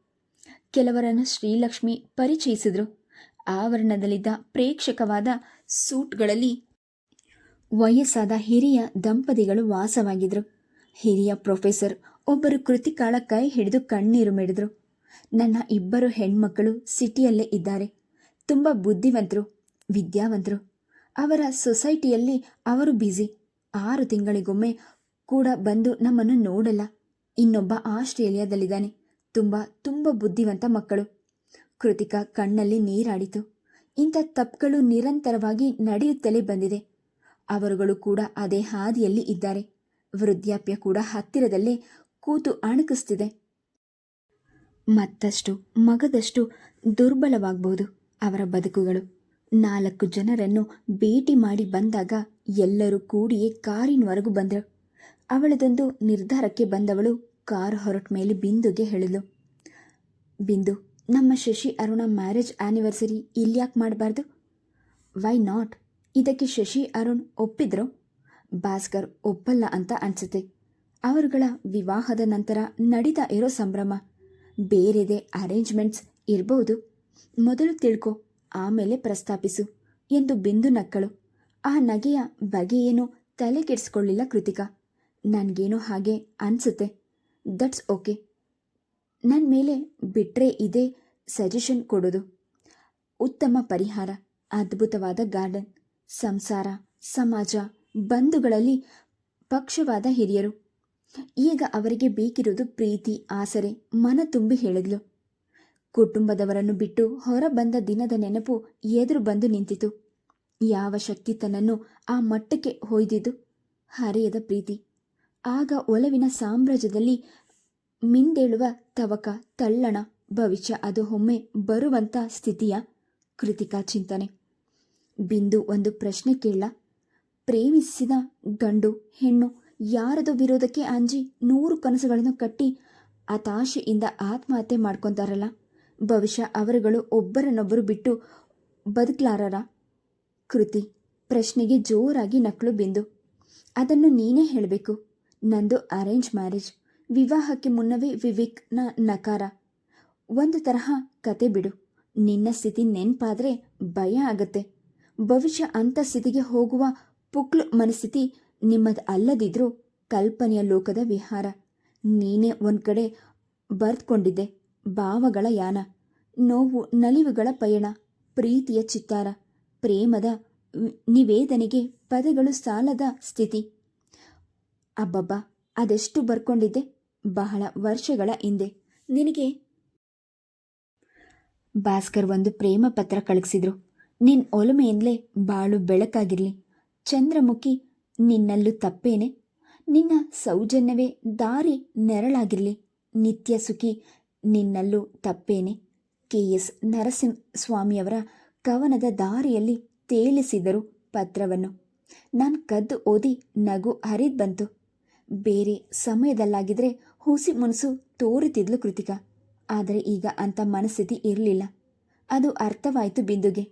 ಕೆಲವರನ್ನು ಶ್ರೀಲಕ್ಷ್ಮಿ ಪರಿಚಯಿಸಿದ್ರು. ಆವರಣದಲ್ಲಿದ್ದ ಪ್ರೇಕ್ಷಕವಾದ ಸೂಟ್ಗಳಲ್ಲಿ ವಯಸ್ಸಾದ ಹಿರಿಯ ದಂಪತಿಗಳು ವಾಸವಾಗಿದ್ರು. ಹಿರಿಯ ಪ್ರೊಫೆಸರ್ ಒಬ್ಬರು ಕೃತಿಕಾಳ ಕೈ ಹಿಡಿದು ಕಣ್ಣೀರು ಮೆಡಿದ್ರು. ನನ್ನ ಇಬ್ಬರು ಹೆಣ್ಮಕ್ಕಳು ಸಿಟಿಯಲ್ಲೇ ಇದ್ದಾರೆ. ತುಂಬ ಬುದ್ಧಿವಂತರು, ವಿದ್ಯಾವಂತರು. ಅವರ ಸೊಸೈಟಿಯಲ್ಲಿ ಅವರು ಬ್ಯುಸಿ. ಆರು ತಿಂಗಳಿಗೊಮ್ಮೆ ಕೂಡ ಬಂದು ನಮ್ಮನ್ನು ನೋಡಲ್ಲ. ಇನ್ನೊಬ್ಬ ಆಸ್ಟ್ರೇಲಿಯಾದಲ್ಲಿದ್ದಾನೆ. ತುಂಬ ತುಂಬ ಬುದ್ಧಿವಂತ ಮಕ್ಕಳು. ಕೃತಿಕಾ ಕಣ್ಣಲ್ಲಿ ನೀರಾಡಿತು. ಇಂಥ ತಪ್ಪುಗಳು ನಿರಂತರವಾಗಿ ನಡೆಯುತ್ತಲೇ ಬಂದಿದೆ. ಅವರುಗಳು ಕೂಡ ಅದೇ ಹಾದಿಯಲ್ಲಿ ಇದ್ದಾರೆ. ವೃದ್ಧಾಪ್ಯ ಕೂಡ ಹತ್ತಿರದಲ್ಲೇ ಕೂತು ಅಣಕಿಸ್ತಿದೆ. ಮತ್ತಷ್ಟು, ಮಗದಷ್ಟು ದುರ್ಬಲವಾಗಬಹುದು ಅವರ ಬದುಕುಗಳು. ನಾಲ್ಕು ಜನರನ್ನು ಭೇಟಿ ಮಾಡಿ ಬಂದಾಗ ಎಲ್ಲರೂ ಕೂಡಿಯೇ ಕಾರಿನವರೆಗೂ ಬಂದರು. ಅವಳದೊಂದು ನಿರ್ಧಾರಕ್ಕೆ ಬಂದವಳು ಕಾರ್ ಹೊರಟ ಮೇಲೆ ಬಿಂದುಗೆ ಹೇಳಿದಳು ಬಿಂದು, ನಮ್ಮ ಶಶಿ ಅರುಣ ಮ್ಯಾರೇಜ್ ಆ್ಯನಿವರ್ಸರಿ ಇಲ್ಯಾಕೆ ಮಾಡಬಾರ್ದು? Why not. ಇದಕ್ಕೆ ಶಶಿ ಅರುಣ್ ಒಪ್ಪಿದ್ರು. ಭಾಸ್ಕರ್ ಒಪ್ಪಲ್ಲ ಅಂತ ಅನ್ಸುತ್ತೆ. ಅವರುಗಳ ವಿವಾಹದ ನಂತರ ನಡೀತಾ ಇರೋ ಸಂಭ್ರಮ. ಬೇರೆದೇ ಅರೇಂಜ್ಮೆಂಟ್ಸ್ ಇರಬಹುದು ಮೊದಲು ತಿಳ್ಕೊ. ಆಮೇಲೆ ಪ್ರಸ್ತಾಪಿಸು ಎಂದು ಬಿಂದು ನಕ್ಕಳು. ಆ ನಗೆಯ ಬಗೆಯೇನು ತಲೆ ಕೆಡಿಸ್ಕೊಳ್ಳಿಲ್ಲ ಕೃತಿಕ. ನನಗೇನೋ ಹಾಗೆ ಅನ್ಸುತ್ತೆ. ದಟ್ಸ್ ಓಕೆ ನನ್ನ ಮೇಲೆ ಬಿಟ್ಟರೆ ಇದೇ ಸಜೆಷನ್ ಕೊಡೋದು. ಉತ್ತಮ ಪರಿಹಾರ, ಅದ್ಭುತವಾದ ಗಾರ್ಡನ್ ಸಂಸಾರ, ಸಮಾಜ, ಬಂಧುಗಳಲ್ಲಿ ಪಕ್ಷವಾದ ಹಿರಿಯರು. ಈಗ ಅವರಿಗೆ ಬೇಕಿರೋದು ಪ್ರೀತಿ, ಆಸರೆ, ಮನ ತುಂಬಿ ಹೇಳಿದ್ಲು. ಕುಟುಂಬದವರನ್ನು ಬಿಟ್ಟು ಹೊರ ಬಂದ ದಿನದ ನೆನಪು ಎದುರು ಬಂದು ನಿಂತಿತು. ಯಾವ ಶಕ್ತಿ ತನ್ನನ್ನು ಆ ಮಟ್ಟಕ್ಕೆ ಹೊಯ್ದಿದ್ದು? ಹರೆಯದ ಪ್ರೀತಿ. ಆಗ ಒಲವಿನ ಸಾಮ್ರಾಜ್ಯದಲ್ಲಿ ಮಿಂದೇಳುವ ತವಕ ತಳ್ಳಣ ಭವಿಷ್ಯ ಅದು ಒಮ್ಮೆ ಬರುವಂಥ ಸ್ಥಿತಿಯ ಕೃತಿಕಾ ಚಿಂತನೆ. ಬಿಂದು ಒಂದು ಪ್ರಶ್ನೆ ಕೇಳ. ಪ್ರೇಮಿಸಿದ ಗಂಡು, ಹೆಣ್ಣು ಯಾರದು ವಿರೋಧಕ್ಕೆ ಅಂಜಿ ನೂರು ಕನಸುಗಳನ್ನು ಕಟ್ಟಿ ಹತಾಶೆಯಿಂದ ಆತ್ಮಹತ್ಯೆ ಮಾಡ್ಕೊತಾರಲ್ಲ? ಭವಿಷ್ಯ ಅವರುಗಳು ಒಬ್ಬರನ್ನೊಬ್ಬರು ಬಿಟ್ಟು ಬದುಕಲಾರರ? ಕೃತಿ ಪ್ರಶ್ನೆಗೆ ಜೋರಾಗಿ ನಕ್ಳು ಬಿಂದು. ಅದನ್ನು ನೀನೇ ಹೇಳಬೇಕು. ನಂದು ಅರೇಂಜ್ ಮ್ಯಾರೇಜ್ ವಿವಾಹಕ್ಕೆ ಮುನ್ನವೇ ವಿವೇಕ್ನ ನಕಾರ. ಒಂದು ತರಹ ಕತೆ ಬಿಡು. ನಿನ್ನ ಸ್ಥಿತಿ ನೆನಪಾದರೆ ಭಯ ಆಗತ್ತೆ. ಭವಿಷ್ಯ ಅಂಥ ಸ್ಥಿತಿಗೆ ಹೋಗುವ ಪುಕ್ಲು ಮನಸ್ಥಿತಿ ನಿಮ್ಮದು ಅಲ್ಲದಿದ್ರೂ ಕಲ್ಪನೆಯ ಲೋಕದ ವಿಹಾರ. ನೀನೇ ಒಂದು ಕಡೆ ಬರ್ದ್ಕೊಂಡಿದ್ದೆ. ಭಾವಗಳ ಯಾನ, ನೋವು ನಲಿವುಗಳ ಪಯಣ, ಪ್ರೀತಿಯ ಚಿತ್ತಾರ, ಪ್ರೇಮದ ನಿವೇದನೆಗೆ ಪದಗಳು ಸಾಲದ ಸ್ಥಿತಿ. ಅಬ್ಬಬ್ಬ, ಅದೆಷ್ಟು ಬರ್ಕೊಂಡಿದ್ದೆ? ಬಹಳ ವರ್ಷಗಳ ಹಿಂದೆ. ನಿನಗೆ? ಭಾಸ್ಕರ್ ಒಂದು ಪ್ರೇಮ ಪತ್ರ ಕಳಿಸಿದ್ರು. ನಿನ್ನ ಒಲುಮೆಯಿಂದಲೇ ಬಾಳು ಬೆಳಕಾಗಿರಲಿ. ಚಂದ್ರಮುಖಿ, ನಿನ್ನಲ್ಲೂ ತಪ್ಪೇನೆ. ನಿನ್ನ ಸೌಜನ್ಯವೇ ದಾರಿ ನೆರಳಾಗಿರಲಿ. ನಿತ್ಯ ಸುಖಿ ನಿನ್ನಲ್ಲೂ ತಪ್ಪೇನೆ. ಕೆ. ಎಸ್. ನರಸಿಂಹ ಸ್ವಾಮಿಯವರ ಕವನದ ದಾರಿಯಲ್ಲಿ ತೇಲಿಸಿದರು ಪತ್ರವನ್ನು. ನಾನು ಕದ್ದು ಓದಿ ನಗು ಹರಿದ್ ಬಂತು. ಬೇರೆ ಸಮಯದಲ್ಲಾಗಿದ್ರೆ ಹುಸಿ ಮುನಸು ತೋರುತ್ತಿದ್ಲು ಕೃತಿಕ. ಆದರೆ ಈಗ ಅಂಥ ಮನಸ್ಥಿತಿ ಇರಲಿಲ್ಲ. ಅದು ಅರ್ಥವಾಯಿತು ಬಿಂದುಗೆ.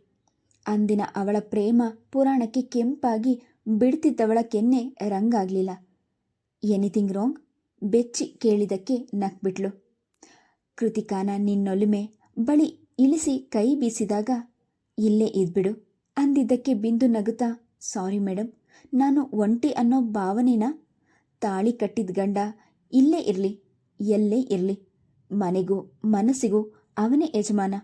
ಅಂದಿನ ಅವಳ ಪ್ರೇಮ ಪುರಾಣಕ್ಕೆ ಕೆಂಪಾಗಿ ಬಿಡ್ತಿದ್ದವಳ ಕೆನ್ನೆ ರಂಗಾಗಲಿಲ್ಲ. Anything wrong? ಬೆಚ್ಚಿ ಕೇಳಿದಕ್ಕೆ ನಕ್ಬಿಟ್ಲು ಕೃತಿಕಾನ ನಿನ್ನೊಲುಮೆ ಬಳಿ ಇಳಿಸಿ ಕೈ ಬೀಸಿದಾಗ, ಇಲ್ಲೇ ಇದ್ಬಿಡು. ಅಂದಿದ್ದಕ್ಕೆ ಬಿಂದು ನಗುತ್ತಾ, ಸಾರಿ ಮೇಡಮ್ ನಾನು ಒಂಟಿ ಅನ್ನೋ ಭಾವನೆನ ತಾಳಿ ಕಟ್ಟಿದ ಗಂಡ ಇಲ್ಲೇ ಇರಲಿ, ಎಲ್ಲೇ ಇರಲಿ. ಮನೆಗೂ, ಮನಸ್ಸಿಗೂ ಅವನೇ ಯಜಮಾನ.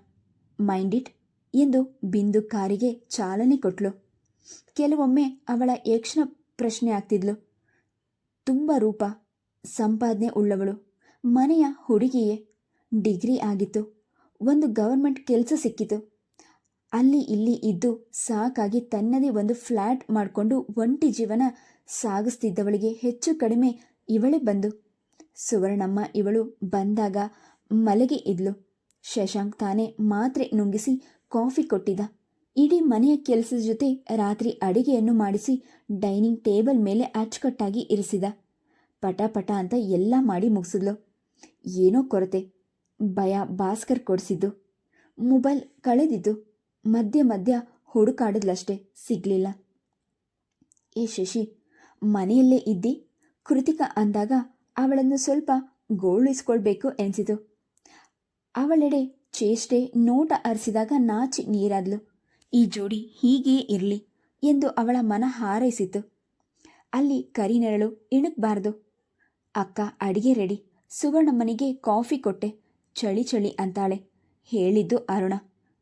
ಮೈಂಡ್ ಇಟ್ ಎಂದು ಬಿಂದು ಕಾರಿಗೆ ಚಾಲನೆ ಕೊಟ್ಲು. ಕೆಲವೊಮ್ಮೆ ಅವಳ ಯಕ್ಷಣ ಪ್ರಶ್ನೆ ಆಗ್ತಿದ್ಲು. ತುಂಬ ರೂಪ, ಸಂಪಾದನೆ ಉಳ್ಳವಳು, ಮನೆಯ ಹುಡುಗಿಯೇ ಡಿಗ್ರಿ ಆಗಿತ್ತು. ಒಂದು ಗವರ್ಮೆಂಟ್ ಕೆಲಸ ಸಿಕ್ಕಿತು. ಅಲ್ಲಿ ಇಲ್ಲಿ ಇದ್ದು ಸಾಕಾಗಿ ತನ್ನದೇ ಒಂದು ಫ್ಲ್ಯಾಟ್ ಮಾಡಿಕೊಂಡು ಒಂಟಿ ಜೀವನ ಸಾಗಿಸ್ತಿದ್ದವಳಿಗೆ ಹೆಚ್ಚು ಕಡಿಮೆ ಇವಳೇ ಬಂದು. ಸುವರ್ಣಮ್ಮ ಇವಳು ಬಂದಾಗ ಮಲಗಿ ಇದ್ಲು. ಶಶಾಂಕ್ ತಾನೇ ಮಾತ್ರೆ ನುಂಗಿಸಿ ಕಾಫಿ ಕೊಟ್ಟಿದ್ದ. ಇಡೀ ಮನೆಯ ಕೆಲಸದ ಜೊತೆ ರಾತ್ರಿ ಅಡಿಗೆಯನ್ನು ಮಾಡಿಸಿ ಡೈನಿಂಗ್ ಟೇಬಲ್ ಮೇಲೆ ಅಚ್ಚುಕಟ್ಟಾಗಿ ಇರಿಸಿದ. ಪಟ ಪಟ ಅಂತ ಎಲ್ಲ ಮಾಡಿ ಮುಗಿಸಿದ್ಲು. ಏನೋ ಕೊರತೆ. ಭಯ ಭಾಸ್ಕರ್ ಕೊಡಿಸಿದ್ದು. ಮೊಬೈಲ್ ಕಳೆದಿದ್ದು ಮಧ್ಯ ಮಧ್ಯ ಹುಡುಕಾಡಿದ್ಲಷ್ಟೇ ಸಿಗಲಿಲ್ಲ. ಏ ಶಶಿ, ಮನೆಯಲ್ಲೇ ಇದ್ದಿ? ಕೃತಿಕ ಅಂದಾಗ ಅವಳನ್ನು ಸ್ವಲ್ಪ ಗೋಳಿಸ್ಕೊಳ್ಬೇಕು ಎನಿಸಿತು. ಅವಳೆಡೆ ಚೇಷ್ಟೆ ನೋಟ ಅರಿಸಿದಾಗ ನಾಚಿ ನೀರಾದ್ಲು. ಈ ಜೋಡಿ ಹೀಗೇ ಇರಲಿ ಎಂದು ಅವಳ ಮನ ಹಾರೈಸಿತು ಅಲ್ಲಿ ಕರಿನೆರಳು ಇಣುಕ್ಬಾರ್ದು. ಅಕ್ಕ ಅಡಿಗೆ ರೆಡಿ. ಸುವರ್ಣಮ್ಮನಿಗೆ ಕಾಫಿ ಕೊಟ್ಟೆ. ಚಳಿ ಚಳಿ ಅಂತಾಳೆ. ಹೇಳಿದ್ದು ಅರುಣ.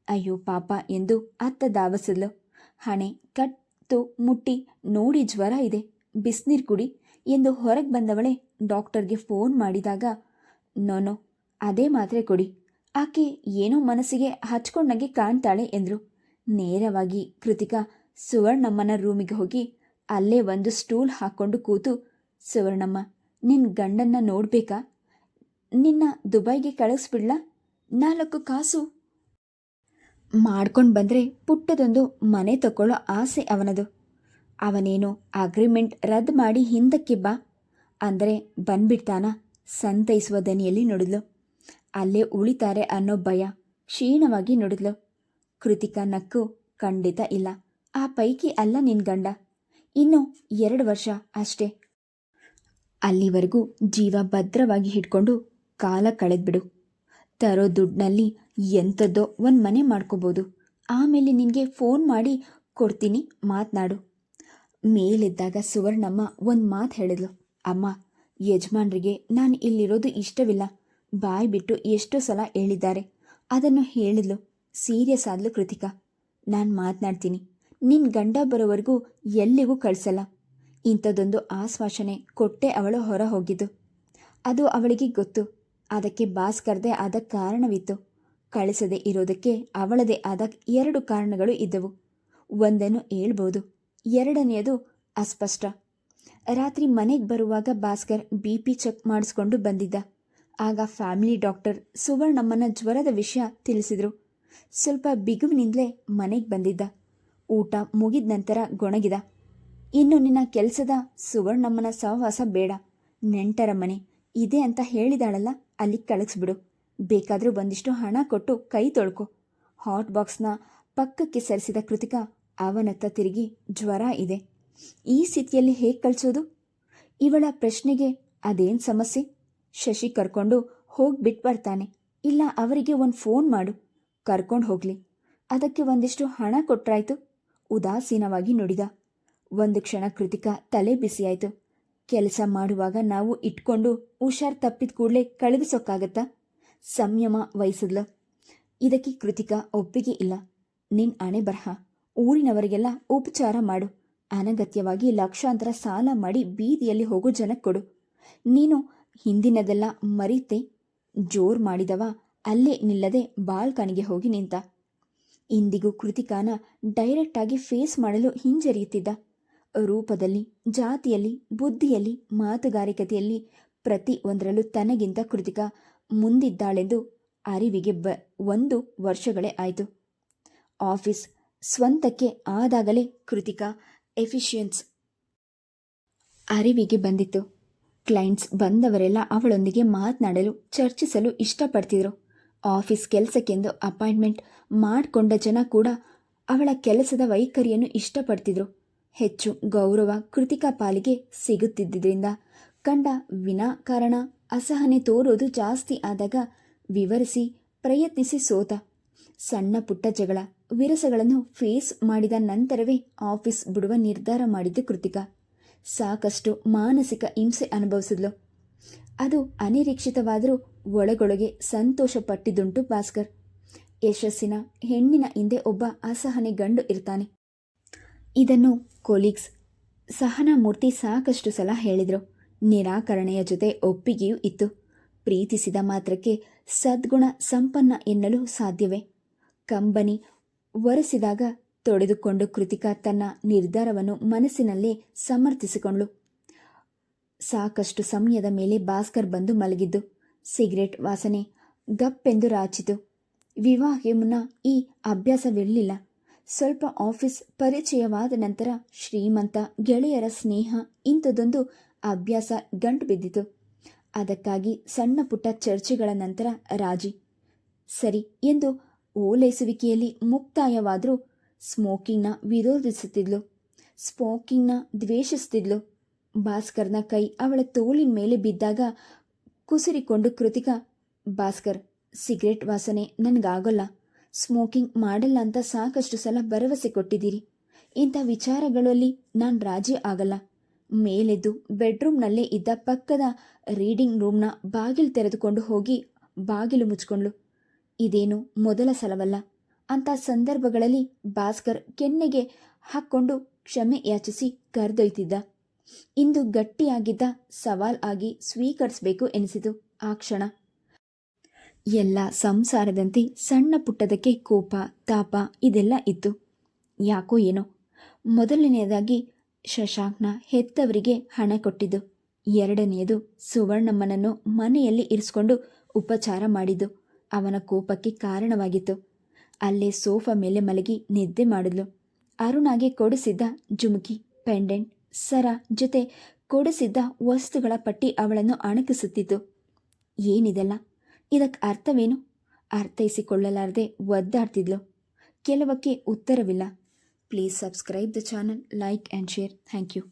ಅಯ್ಯೋ ಪಾಪ ಎಂದು ಅತ್ತ ಧಾವಸಿದ್ಲು. ಹಣೆ ಕಟ್ಟು ಮುಟ್ಟಿ ನೋಡಿ ಜ್ವರ ಇದೆ. ಬಿಸ್ನೀರು ಕುಡಿ ಎಂದು ಹೊರಗೆ ಬಂದವಳೆ ಡಾಕ್ಟರ್ಗೆ ಫೋನ್ ಮಾಡಿದಾಗ ನೋನೋ ಅದೇ ಮಾತ್ರೆ ಕೊಡಿ. ಆಕೆ ಏನೋ ಮನಸ್ಸಿಗೆ ಹಚ್ಕೊಂಡಂಗೆ ಕಾಣ್ತಾಳೆ ಎಂದರು. ನೇರವಾಗಿ ಕೃತಿಕಾ ಸುವರ್ಣಮ್ಮನ ರೂಮಿಗೆ ಹೋಗಿ ಅಲ್ಲೇ ಒಂದು ಸ್ಟೂಲ್ ಹಾಕ್ಕೊಂಡು ಕೂತು, ಸುವರ್ಣಮ್ಮ ನಿನ್ನ ಗಂಡನ್ನ ನೋಡ್ಬೇಕಾ? ನಿನ್ನ ದುಬೈಗೆ ಕಳಿಸ್ಬಿಡ್ಲಾ? ನಾಲ್ಕು ಕಾಸು. ಮಾಡ್ಕೊಂಡು ಬಂದರೆ ಪುಟ್ಟದೊಂದು ಮನೆ ತಗೊಳ್ಳೋ ಆಸೆ ಅವನದು. ಅವನೇನು ಅಗ್ರಿಮೆಂಟ್ ರದ್ದು ಮಾಡಿ ಹಿಂದಕ್ಕೆ ಬಾ. ಅಂದರೆ ಬಂದ್ಬಿಡ್ತಾನ ಸಂತೈಸುವ ದನಿಯಲ್ಲಿ ನುಡಿದ್ಲು. ಅಲ್ಲೇ ಉಳಿತಾರೆ ಅನ್ನೋ ಭಯ ಕ್ಷೀಣವಾಗಿ ನುಡಿದ್ಲು. ಕೃತಿಕಾ ನಕ್ಕು, ಖಂಡಿತ ಇಲ್ಲ. ಆ ಪೈಕಿ ಅಲ್ಲ ನಿನ್ ಗಂಡ. ಇನ್ನು ಎರಡು ವರ್ಷ ಅಷ್ಟೇ. ಅಲ್ಲಿವರೆಗೂ ಜೀವ ಭದ್ರವಾಗಿ ಹಿಡ್ಕೊಂಡು ಕಾಲ ಕಳೆದ್ಬಿಡು. ತರೋ ದುಡ್ಡಿನಲ್ಲಿ ಎಂಥದ್ದೋ ಒಂದು ಮನೆ ಮಾಡ್ಕೋಬೋದು. ಆಮೇಲೆ ನಿನಗೆ ಫೋನ್ ಮಾಡಿ ಕೊಡ್ತೀನಿ, ಮಾತನಾಡು. ಮೇಲಿದ್ದಾಗ ಸುವರ್ಣಮ್ಮ ಒಂದು ಮಾತು ಹೇಳಿದ್ಲು. ಅಮ್ಮ, ಯಜಮಾನ್ರಿಗೆ ನಾನು ಇಲ್ಲಿರೋದು ಇಷ್ಟವಿಲ್ಲ. ಬಾಯಿ ಬಿಟ್ಟು ಎಷ್ಟೋ ಸಲ ಹೇಳಿದ್ದಾರೆ. ಅದನ್ನು ಹೇಳಿದ್ಲು. ಸೀರಿಯಸ್ ಆದ್ಲು ಕೃತಿಕಾ. ನಾನು ಮಾತನಾಡ್ತೀನಿ. ನಿನ್ನ ಗಂಡ ಬರೋವರೆಗೂ ಎಲ್ಲಿಗೂ ಕಳಿಸಲ್ಲ. ಇಂಥದ್ದೊಂದು ಆಶ್ವಾಸನೆ ಕೊಟ್ಟೆ ಅವಳು ಹೊರ ಹೋಗಿದ್ದು ಅದು ಅವಳಿಗೆ ಗೊತ್ತು. ಅದಕ್ಕೆ ಭಾಸ್ಕರ್ದೇ ಆದ ಕಾರಣವಿತ್ತು. ಕಳಿಸದೆ ಇರೋದಕ್ಕೆ ಅವಳದೇ ಆದ ಎರಡು ಕಾರಣಗಳು ಇದ್ದವು. ಒಂದನ್ನು ಹೇಳ್ಬೋದು, ಎರಡನೆಯದು ಅಸ್ಪಷ್ಟ. ರಾತ್ರಿ ಮನೆಗೆ ಬರುವಾಗ ಭಾಸ್ಕರ್ ಬಿ ಪಿ ಚೆಕ್ ಮಾಡಿಸ್ಕೊಂಡು ಬಂದಿದ್ದ. ಆಗ ಫ್ಯಾಮಿಲಿ ಡಾಕ್ಟರ್ ಸುವರ್ಣಮ್ಮನ ಜ್ವರದ ವಿಷಯ ತಿಳಿಸಿದರು. ಸ್ವಲ್ಪ ಬಿಗುವಿನಿಂದಲೇ ಮನೆಗೆ ಬಂದಿದ್ದ. ಊಟ ಮುಗಿದ ನಂತರ ಗೊಣಗಿದ. ಇನ್ನು ನಿನ್ನ ಕೆಲಸದ ಸುವರ್ಣಮ್ಮನ ಸಹವಾಸ ಬೇಡ. ನೆಂಟರ ಮನೆ. ಇದೆ ಅಂತ ಹೇಳಿದಾಳಲ್ಲ, ಅಲ್ಲಿ ಕಳಿಸ್ಬಿಡು. ಬೇಕಾದರೂ ಒಂದಿಷ್ಟು ಹಣ ಕೊಟ್ಟು ಕೈ ತೊಳ್ಕೊ. ಹಾಟ್ ಬಾಕ್ಸ್ನ ಪಕ್ಕಕ್ಕೆ ಸರಿಸಿದ ಕೃತಿಕ ಅವನತ್ತ ತಿರುಗಿ ಜ್ವರ ಇದೆ. ಈ ಸ್ಥಿತಿಯಲ್ಲಿ ಹೇಗೆ ಕಳಿಸೋದು? ಇವಳ ಪ್ರಶ್ನೆಗೆ ಅದೇನು ಸಮಸ್ಯೆ? ಶಶಿ ಕರ್ಕೊಂಡು ಹೋಗ್ಬಿಟ್ ಬರ್ತಾನೆ. ಇಲ್ಲ, ಅವರಿಗೆ ಒಂದು ಫೋನ್ ಮಾಡು. ಕರ್ಕೊಂಡು ಹೋಗಲಿ. ಅದಕ್ಕೆ ಒಂದಿಷ್ಟು ಹಣ ಕೊಟ್ರಾಯ್ತು. ಉದಾಸೀನವಾಗಿ ನುಡಿದ. ಒಂದು ಕ್ಷಣ ಕೃತಿಕ ತಲೆ ಬಿಸಿಯಾಯಿತು. ಕೆಲಸ ಮಾಡುವಾಗ ನಾವು ಇಟ್ಕೊಂಡು ಹುಷಾರ್ ತಪ್ಪಿದ ಕೂಡಲೇ ಕಳುಹಿಸೋಕ್ಕಾಗತ್ತಾ ಸಂಯಮ ವಹಿಸಿದ್ಲು. ಇದಕ್ಕೆ ಕೃತಿಕ ಒಪ್ಪಿಗೆ ಇಲ್ಲ. ನಿನ್ ಆಣೆ ಬರಹ, ಊರಿನವರಿಗೆಲ್ಲ ಉಪಚಾರ ಮಾಡು. ಅನಗತ್ಯವಾಗಿ ಲಕ್ಷಾಂತರ ಸಾಲ ಮಾಡಿ ಬೀದಿಯಲ್ಲಿ ಹೋಗೋ ಜನಕ್ಕೆ ಕೊಡು. ನೀನು ಹಿಂದಿನದೆಲ್ಲ ಮರೀತೆ. ಜೋರ್ ಮಾಡಿದವ, ಅಲ್ಲೇ ನಿಲ್ಲದೆ ಬಾಲ್ಕನಿಗೆ ಹೋಗಿ ನಿಂತ. ಇಂದಿಗೂ ಕೃತಿಕಾನ ಡೈರೆಕ್ಟಾಗಿ ಫೇಸ್ ಮಾಡಲು ಹಿಂಜರಿಯುತ್ತಿದ್ದ. ರೂಪದಲ್ಲಿ, ಜಾತಿಯಲ್ಲಿ, ಬುದ್ಧಿಯಲ್ಲಿ ಮಾತುಗಾರಿಕತೆಯಲ್ಲಿ ಪ್ರತಿ ಒಂದರಲ್ಲೂ ತನಗಿಂತ ಕೃತಿಕ ಮುಂದಿದ್ದಾಳೆಂದು ಅರಿವಿಗೆ ಬ ಒಂದು ವರ್ಷಗಳೇ ಆಯಿತು. ಆಫೀಸ್ ಸ್ವಂತಕ್ಕೆ ಆದಾಗಲೇ ಕೃತಿಕ ಎಫಿಷಿಯನ್ಸ್ ಅರಿವಿಗೆ ಬಂದಿತ್ತು. ಕ್ಲೈಂಟ್ಸ್ ಬಂದವರೆಲ್ಲ ಅವಳೊಂದಿಗೆ ಮಾತನಾಡಲು, ಚರ್ಚಿಸಲು ಇಷ್ಟಪಡ್ತಿದ್ರು. ಆಫೀಸ್ ಕೆಲಸಕ್ಕೆಂದು ಅಪಾಯಿಂಟ್ಮೆಂಟ್ ಮಾಡಿಕೊಂಡ ಜನ ಕೂಡ ಅವಳ ಕೆಲಸದ ವೈಖರಿಯನ್ನು ಇಷ್ಟಪಡ್ತಿದ್ರು. ಹೆಚ್ಚು ಗೌರವ, ಕೃತಿಕಾ ಪಾಲಿಗೆ ಸಿಗುತ್ತಿದ್ದರಿಂದ ಕಂಡ ವಿನಾಕಾರಣ ಅಸಹನೆ ತೋರೋದು ಜಾಸ್ತಿ ಆದಾಗ ವಿವರಿಸಿ ಪ್ರಯತ್ನಿಸಿ ಸೋತ. ಸಣ್ಣ ಪುಟ್ಟ ಜಗಳ, ವಿರಸಗಳನ್ನು ಫೇಸ್ ಮಾಡಿದ ನಂತರವೇ ಆಫೀಸ್ ಬಿಡುವ ನಿರ್ಧಾರ ಮಾಡಿದ್ದು ಕೃತಿಕಾ. ಸಾಕಷ್ಟು ಮಾನಸಿಕ ಹಿಂಸೆ ಅನುಭವಿಸಿದ್ಲು. ಅದು ಅನಿರೀಕ್ಷಿತವಾದರೂ ಒಳಗೊಳಗೆ ಸಂತೋಷ ಪಟ್ಟಿದ್ದುಂಟು ಭಾಸ್ಕರ್. ಯಶಸ್ಸಿನ ಹೆಣ್ಣಿನ ಹಿಂದೆ ಒಬ್ಬ ಅಸಹನೆ ಗಂಡು ಇರ್ತಾನೆ. ಇದನ್ನು ಕೊಲೀಗ್ಸ್ ಸಹನಾಮೂರ್ತಿ ಸಾಕಷ್ಟು ಸಲ ಹೇಳಿದರು. ನಿರಾಕರಣೆಯ ಜೊತೆ ಒಪ್ಪಿಗೆಯೂ ಇತ್ತು. ಪ್ರೀತಿಸಿದ ಮಾತ್ರಕ್ಕೆ ಸದ್ಗುಣ ಸಂಪನ್ನ ಎನ್ನಲು ಸಾಧ್ಯವೇ? ಕಂಬನಿ ಒರೆಸಿದಾಗ ತೊಡೆದುಕೊಂಡು ಕೃತಿಕಾ ತನ್ನ ನಿರ್ಧಾರವನ್ನು ಮನಸ್ಸಿನಲ್ಲೇ ಸಮರ್ಥಿಸಿಕೊಂಡ್ಳು. ಸಾಕಷ್ಟು ಸಮಯದ ಮೇಲೆ ಭಾಸ್ಕರ್ ಬಂದು ಮಲಗಿದ್ದು, ಸಿಗರೆಟ್ ವಾಸನೆ ಗಪ್ಪೆಂದು ರಾಚಿತು. ಮುನ್ನ ಈ ಅಭ್ಯಾಸವಿರಲಿಲ್ಲ. ಸ್ವಲ್ಪ ಆಫೀಸ್ ಪರಿಚಯವಾದ ನಂತರ ಶ್ರೀಮಂತ ಗೆಳೆಯರ ಸ್ನೇಹ ಇಂಥದ್ದೊಂದು ಅಭ್ಯಾಸ ಗಂಟು ಬಿದ್ದಿತು. ಅದಕ್ಕಾಗಿ ಸಣ್ಣ ಪುಟ್ಟ ಚರ್ಚೆಗಳ ನಂತರ ರಾಜಿ, ಸರಿ ಎಂದು ಓಲೈಸುವಿಕೆಯಲ್ಲಿ ಮುಕ್ತಾಯವಾದರೂ ಸ್ಮೋಕಿಂಗ್ನ ವಿರೋಧಿಸುತ್ತಿದ್ಲು, ಸ್ಮೋಕಿಂಗ್ನ ದ್ವೇಷಿಸುತ್ತಿದ್ಲು. ಭಾಸ್ಕರ್ನ ಕೈ ಅವಳ ತೋಳಿನ ಮೇಲೆ ಬಿದ್ದಾಗ ಕುಸಿರಿಕೊಂಡು ಕೃತಿಕಾ, ಭಾಸ್ಕರ್, ಸಿಗರೆಟ್ ವಾಸನೆ ನನಗಾಗಲ್ಲ. ಸ್ಮೋಕಿಂಗ್ ಮಾಡಲ್ಲ ಅಂತ ಸಾಕಷ್ಟು ಸಲ ಭರವಸೆ ಕೊಟ್ಟಿದ್ದೀರಿ. ಇಂಥ ವಿಚಾರಗಳಲ್ಲಿ ನಾನು ರಾಜಿ ಆಗಲ್ಲ. ಮೇಲೆದ್ದು ಬೆಡ್ರೂಮ್ನಲ್ಲೇ ಇದ್ದ ಪಕ್ಕದ ರೀಡಿಂಗ್ ರೂಮ್ನ ಬಾಗಿಲು ತೆರೆದುಕೊಂಡು ಹೋಗಿ ಬಾಗಿಲು ಮುಚ್ಕೊಂಡ್ಳು ಇದೇನು ಮೊದಲ ಸಲವಲ್ಲ. ಅಂಥ ಸಂದರ್ಭಗಳಲ್ಲಿ ಭಾಸ್ಕರ್ ಕೆನ್ನೆಗೆ ಹಾಕ್ಕೊಂಡು ಕ್ಷಮೆ ಯಾಚಿಸಿ ಕರೆದೊಯ್ತಿದ್ದ. ಇಂದು ಗಟ್ಟಿಯಾಗಿದ್ದ ಸವಾಲ್ ಆಗಿ ಸ್ವೀಕರಿಸಬೇಕು ಎನಿಸಿತು ಆ ಕ್ಷಣ. ಎಲ್ಲ ಸಂಸಾರದಂತೆ ಸಣ್ಣ ಪುಟ್ಟದಕ್ಕೆ ಕೋಪ, ತಾಪ ಇದೆಲ್ಲ ಇತ್ತು. ಯಾಕೋ ಏನೋ. ಮೊದಲನೆಯದಾಗಿ ಶಶಾಂಕ್ನ ಹೆತ್ತವರಿಗೆ ಹಣ ಕೊಟ್ಟಿದ್ದು. ಎರಡನೆಯದು ಸುವರ್ಣಮ್ಮನನ್ನು ಮನೆಯಲ್ಲಿ ಇರಿಸ್ಕೊಂಡು ಉಪಚಾರ ಮಾಡಿದ್ದು. ಅವನ ಕೋಪಕ್ಕೆ ಕಾರಣವಾಗಿತ್ತು. ಅಲ್ಲೇ ಸೋಫಾ ಮೇಲೆ ಮಲಗಿ ನಿದ್ದೆ ಮಾಡಿದ್ಲು. ಅರುಣಾಗೆ ಕೊಡಿಸಿದ್ದ ಜುಮುಕಿ, ಪೆಂಡೆಂಟ್, ಸರ ಜೊತೆ ಕೊಡಿಸಿದ್ದ ವಸ್ತುಗಳ ಪಟ್ಟಿ ಅವಳನ್ನು ಅಣಕಿಸುತ್ತಿತ್ತು. ಏನಿದೆಲ್ಲ? ಇದಕ್ಕೆ ಅರ್ಥವೇನು? ಅರ್ಥೈಸಿಕೊಳ್ಳಲಾರದೆ ಒದ್ದಾಡ್ತಿದ್ಲು. ಕೆಲವಕ್ಕೆ ಉತ್ತರವಿಲ್ಲ. Please subscribe the channel like and share thank you